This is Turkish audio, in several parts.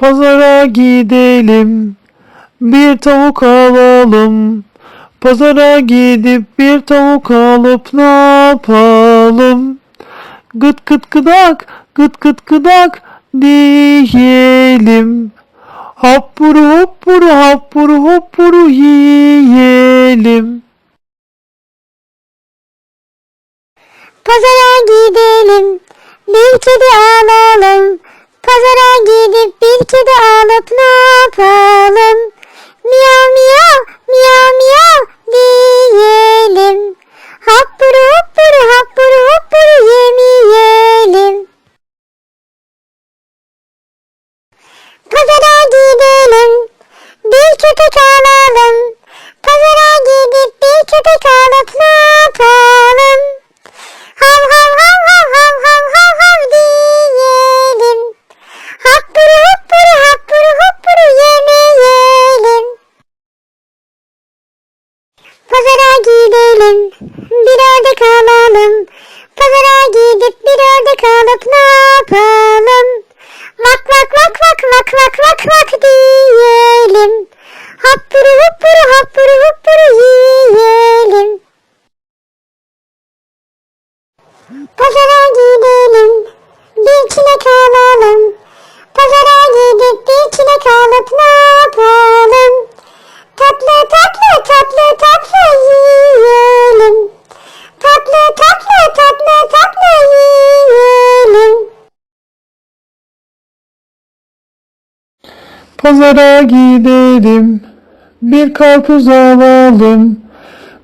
Pazara gidelim, bir tavuk alalım. Pazara gidip bir tavuk alıp ne yapalım? Gıt gıt gıdak, gıt gıt gıdak diyelim. Hoppuru hoppuru hoppuru hoppuru yiyelim. Pazara gidelim, bir kedi alalım. Pazara gidip bir kedi alıp ne yapalım? Miyav miyav, miyav miyav diyelim. Hoppuru hoppuru hoppuru hoppuru yemeyelim. Pazara gidelim, bir köpek alalım. Pazara gidelim, bir karpuz alalım.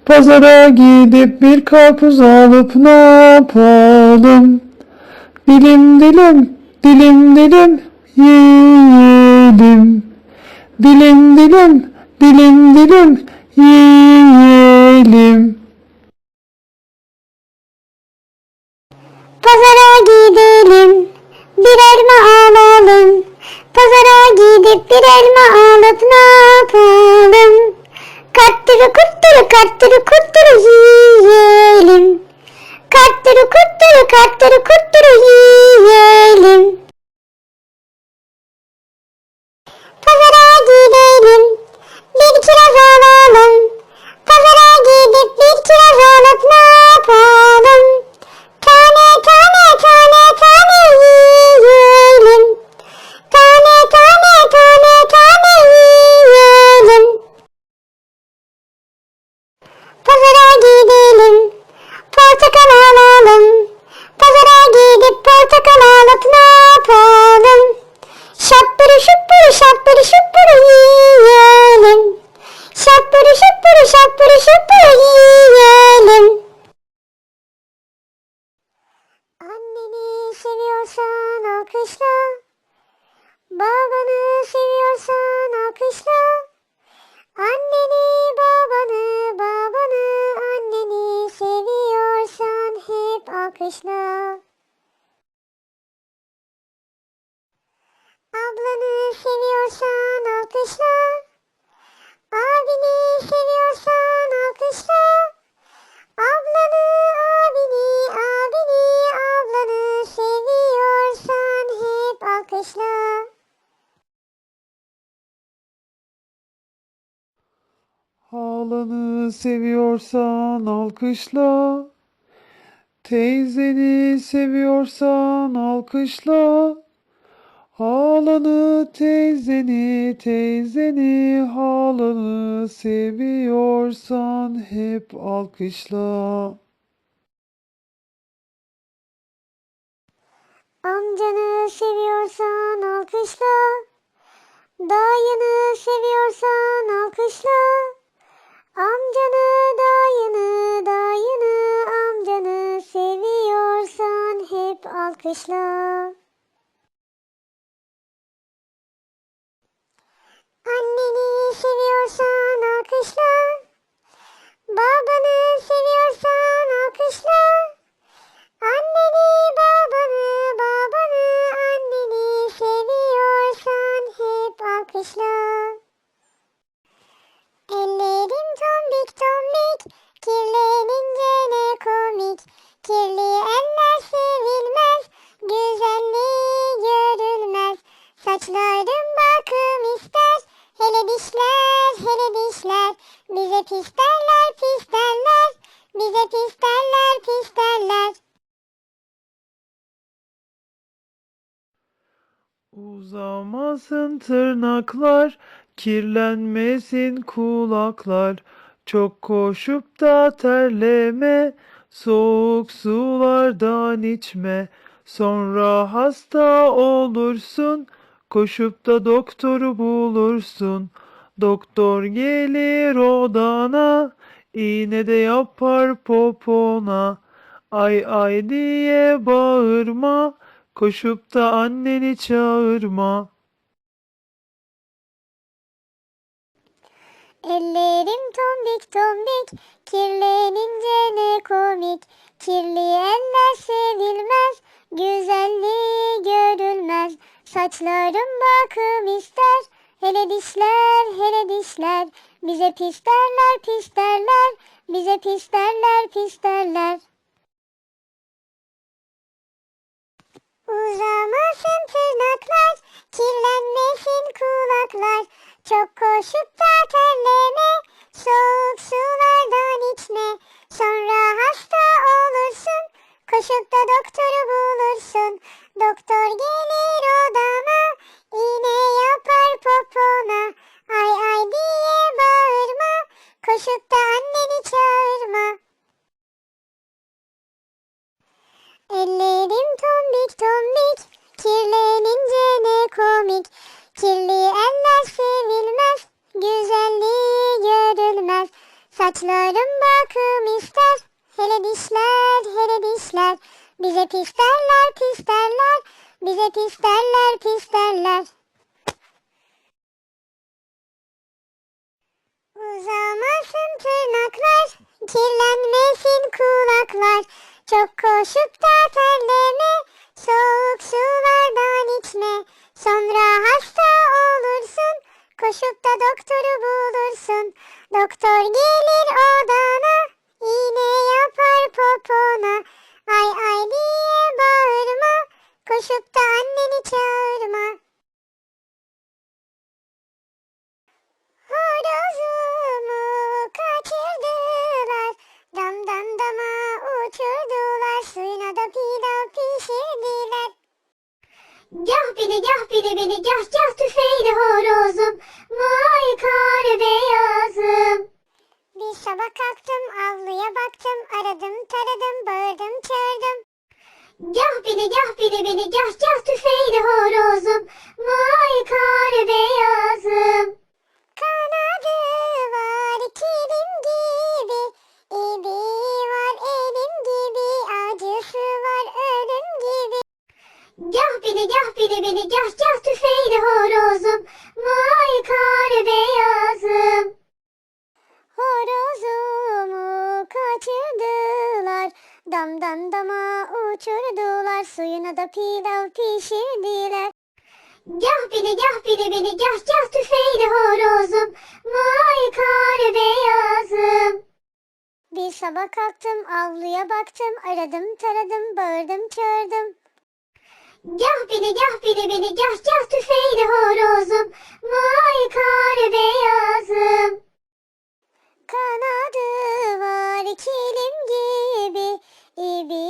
Pazara gidip bir karpuz alıp ne yapalım? Dilim dilim, dilim dilim yiyelim. Dilim dilim, dilim dilim yiyelim. Gidip bir elma alıp ne alkışla. Ablanı seviyorsan alkışla. Abini seviyorsan alkışla. Ablanı, abini, abini, ablanı seviyorsan hep alkışla. Halanı seviyorsan alkışla. Teyzeni seviyorsan alkışla. Halanı, teyzeni, teyzeni, halanı seviyorsan hep alkışla. Amcanı seviyorsan alkışla. Dayını hep isterler isterler. Uzamasın tırnaklar, kirlenmesin kulaklar. Çok koşup da terleme, soğuk sulardan içme. Sonra hasta olursun, koşup da doktoru bulursun. Doktor gelir odana, iğne de yapar popona. Ay ay diye bağırma, koşup da anneni çağırma. Ellerim tombik tombik, kirlenince ne komik. Kirli eller sevilmez, güzelliği görülmez. Saçlarım bakım ister, hele dişler, hele dişler. Bize pis derler, pis derler, bize pis derler, pis derler. Uzamasın tırnaklar, kirlenmesin kulaklar. Çok koşup da terleme, soğuk sulardan içme. Sonra hasta olursun, koşup da doktoru bulursun. Doktor gelir odana, iğne yapar popona. Koşup da anneni çağırma. Ellerim tombik tombik, kirlenince ne komik. Kirli eller sevilmez, güzelliği görülmez. Saçlarım bakım ister, hele dişler, hele dişler. Bize pis derler, pis derler, bize pis derler, pis derler. Uzamasın tırnaklar, kirlenmesin kulaklar. Çok koşup da terleme, soğuk sulardan içme. Sonra hasta olursun, koşup da doktoru bulursun. Doktor gelir odana, iğne yapar popona. Ay ay diye bağırma, koşup Gah beni gah beni beni gah gah tüfeğli horozum, vay kar beyazım. Bir sabah kalktım, avluya baktım, aradım taradım, bağırdım çağırdım. Gah beni gah beni beni gah gah tüfeğli horozum, vay kar beyazım. Kanadı var kilim gibi, gah beni gah gah tüfeğli horozum, vay kar beyazım. Horozumu kaçırdılar, damdan dama uçurdular, suyuna da pilav pişirdiler. Gah beni gah beni beni gah gah tüfeğli horozum, vay kar beyazım. Bir sabah kalktım, avluya baktım, aradım taradım, bağırdım çağırdım. Gah beni gah beni beni gah gah tüfeğli horozum, vay kar beyazım. Kanadı var kilim gibi, ibi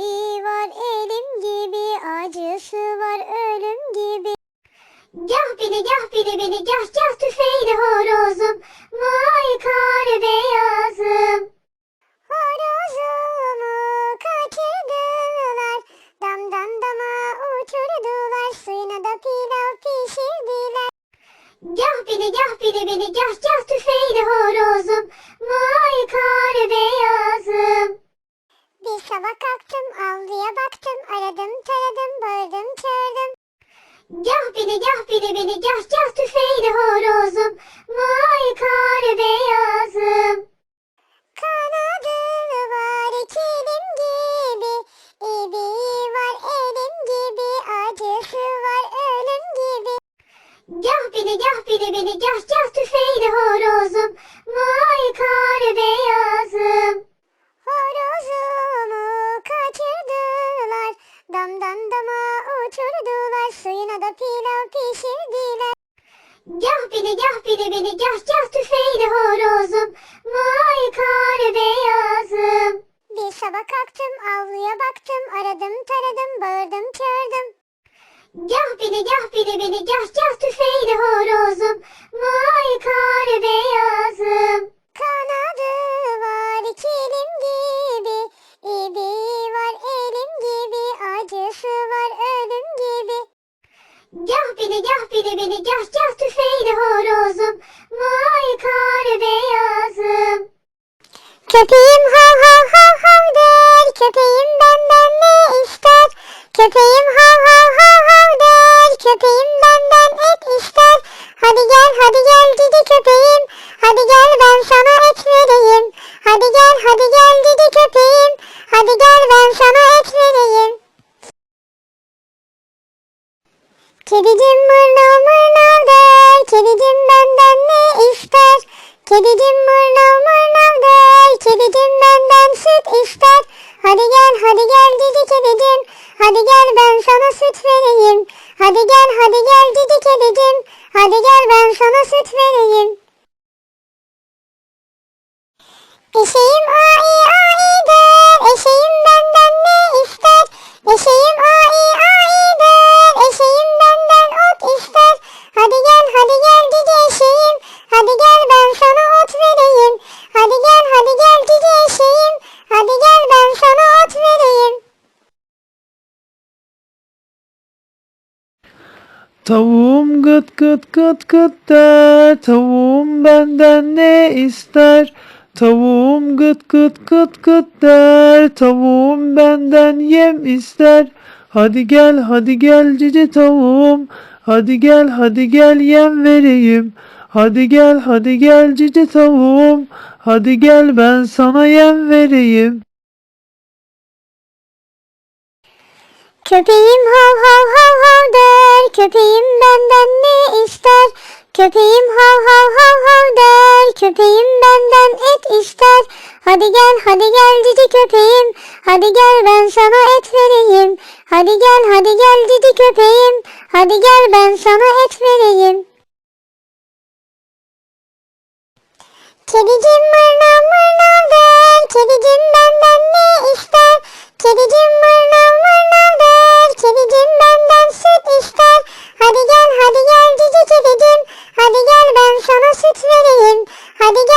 var elim gibi, acısı var ölüm gibi. Gah beni gah beni beni gah gah tüfeğli horozum, vay kar beyazım. Horozumu Gah beni gah beni beni gah gah tüfeğli horozum, vay kar beyazım. Bir sabah kalktım, avluya baktım, aradım taradım, bağırdım çağırdım. Gah beni gah beni beni gah gah tüfeğli horozum, vay kar beyazım. Kanadı var kilim gibi, ibi var elim gibi, acısı var. Gah beni gah beni beni gah gah tüfeğli horozum, vay tüfeğli horozum. Vay kar beyazım. Kanadı var kilim gibi. İbi var elim gibi. Acısı var ölüm gibi. Gah bini gah bini bini gah gah tüfeğli horozum. Vay kar beyazım. Köpeğim hav hav hav hav der. Köpeğim benden ne ister? Köpeğim hav hav hav hav der. Köpeğim benden süt ister. Hadi gel hadi gel dedi kedicim. Hadi gel ben sana süt vereyim. Hadi gel hadi gel dedi kedicim. Hadi gel ben sana süt vereyim. Eşeğim ai ai der. Eşeğim benden ne ister? Eşeğim ai ai der. Eşeğim benden ot ister. Hadi gel hadi gel gıt der. Tavuğum benden ne ister? Tavuğum gıt gıt gıt gıt der. Tavuğum benden yem ister. Hadi gel hadi gel cici tavuğum. Hadi gel hadi gel yem vereyim. Hadi gel hadi gel cici tavuğum. Hadi gel ben sana yem vereyim. Köpeğim hav hav hav hav der. Köpeğim benden ne ister? Köpeğim hav hav hav hav der. Köpeğim benden et ister. Hadi gel hadi gel dedi köpeğim. Hadi gel ben sana et vereyim. Hadi gel hadi gel dedi köpeğim. Hadi gel ben sana et vereyim. Kedicim mırnav mırnav der. Kedicim benden ne ister? Kedicim mırnav mırnav der. Kedicim benden süt ister. Hadi gel hadi gel cici kedicim. Hadi gel ben sana süt vereyim. Hadi gel